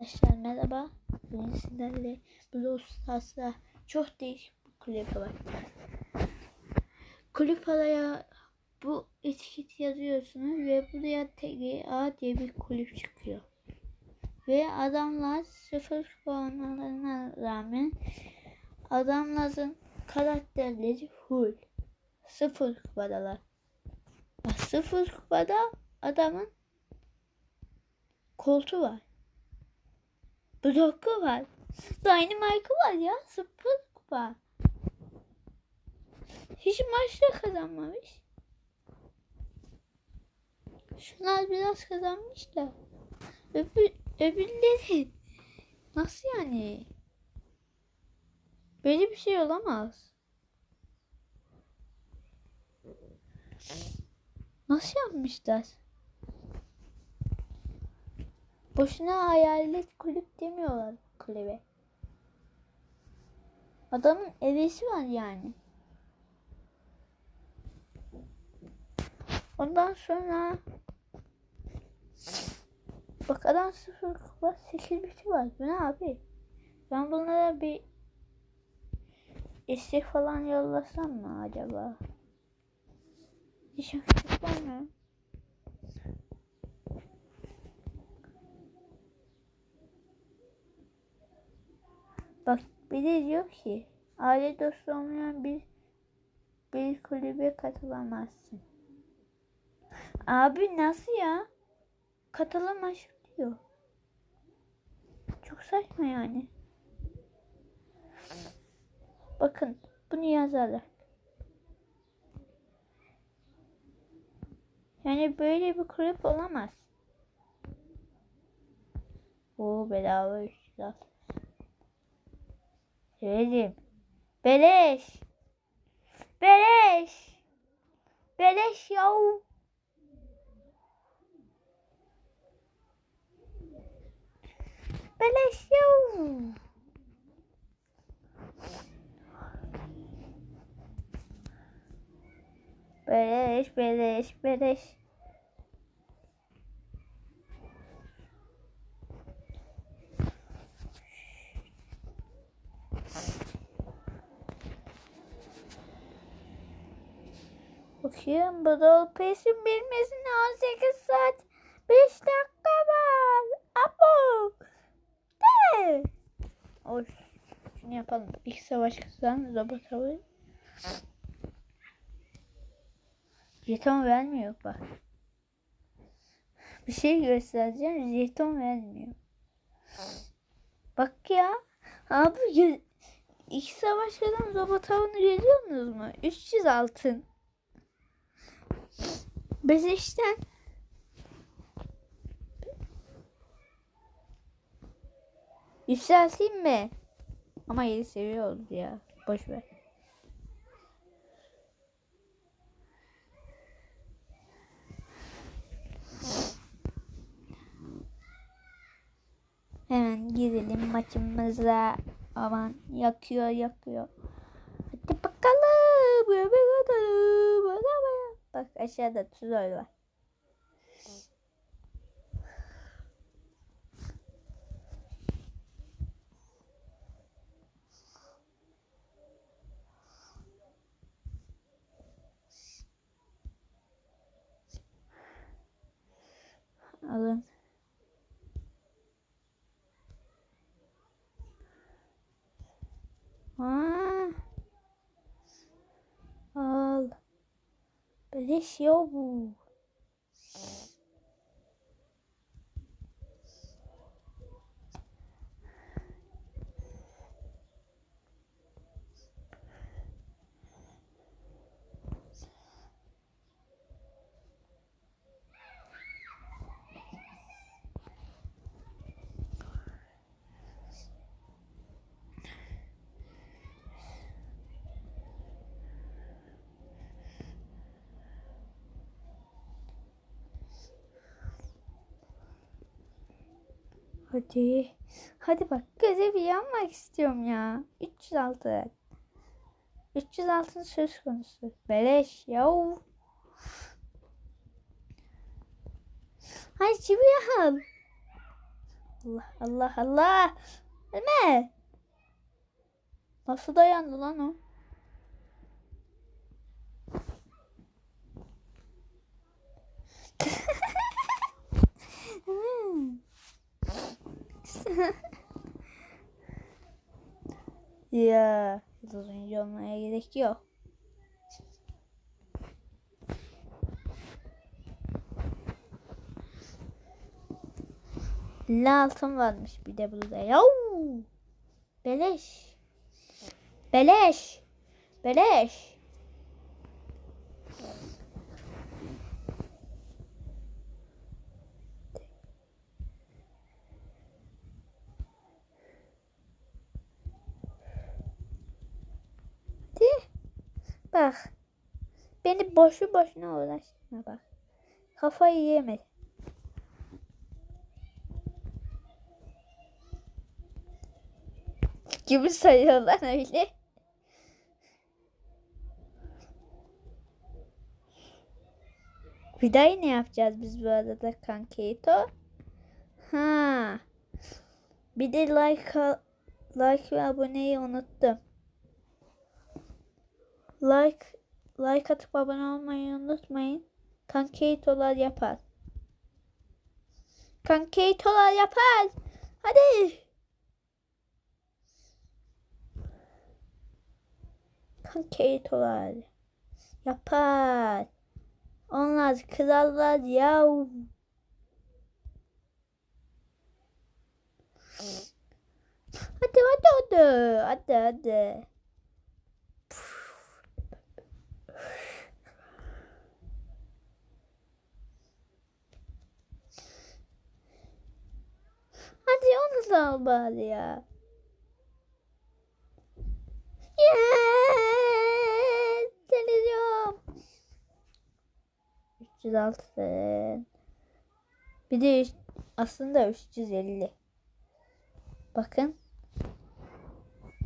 Arkadaşlar merhaba. Bugün sizlerle Brawl Stars'ta çok değişik bir kulüp var. Kulüp araya bu etiket yazıyorsunuz ve buraya TGA diye bir kulüp çıkıyor. Ve adamlar sıfır puanlarına rağmen adamların karakterleri full. Sıfır kupadalar. Sıfır kupada adamın koltuğu var. Bloku var. Dynamite var ya. Sıfır kupa. Hiç maçta kazanmamış. Şunlar biraz kazanmış da. Öbür, öbürleri nasıl yani? Böyle bir şey olamaz. Nasıl yapmışlar? Boşuna hayalet kulüp demiyorlar kulübe. Adamın evesi var yani. Ondan sonra bak adam sıfır kupa 8 biti var. Bu ne abi? Ben bunlara bir istek falan yollasam mı acaba? Hiç aktif var mı? Bak bir de diyor ki aile dostu olmayan bir bir kulübe katılamazsın. Abi nasıl ya? Katılamaz diyor. Çok saçma yani. Bakın bunu yazarlar. Yani böyle bir kulüp olamaz. O bedava üstad. Söyledim. Beleş. Beleş. Beleş yav. Beleş yav. Beleş, beleş, beleş. Bakayım da peşin bilmesine 18 saat 5 dakika var. Abo. De. Oy. Şunu yapalım. İlk savaş kazan robot avı. Jeton vermiyor bak. Bir şey göstereceğim. Jeton vermiyor. Bak ya. Abi ilk savaş kazan robot avını görüyor musunuz mu? 300 altın. Beşiktaş'tan Yükselteyim mi? Ama yeri seviye oldu ya. Boş ver. Hemen girelim maçımıza. Aman yakıyor yakıyor. Hadi bakalım. Bebek atalım. Arabaya. Bak aşağıda tuzol var. Alın. Aa. Al. Beleş ya bu. Hadi. Hadi bak görevi yapmak istiyorum ya. 306. 306 söz konusu. Beleş yav. Hay çivi al. Allah Allah Allah. Ölme. Nasıl dayandı lan o? ya, yıldızıncı olmaya gerek yok. La altın varmış bir de burada. Yav! Beleş. Beleş. Beleş. Hadi. Bak. Beni boşu boşuna uğraştırma bak. Kafayı yeme. Gibi sayıyorlar öyle. Vidayı ne yapacağız biz bu arada kanketo? Ha. Bir de like like ve aboneyi unuttum. Like like atıp abone olmayı unutmayın. Kanketolar yapar. Kanketolar yapar. Hadi. Kanketolar yapar. Onlar krallar yav. Hadi hadi hadi. Hadi hadi. Hadi onu da al bari ya. Yes! Televizyon. 306. Bir de aslında 350. Bakın.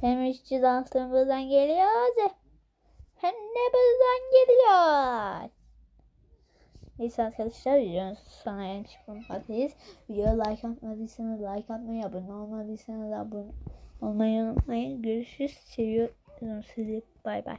Hem 306 buradan geliyor hem de buradan geliyor. Neyse arkadaşlar videonun sonuna gelmiş bulunmaktayız. Videoya like atmadıysanız like atmayı, abone olmadıysanız abone olmayı unutmayın. Görüşürüz. Seviyorum sizi. Bay bay.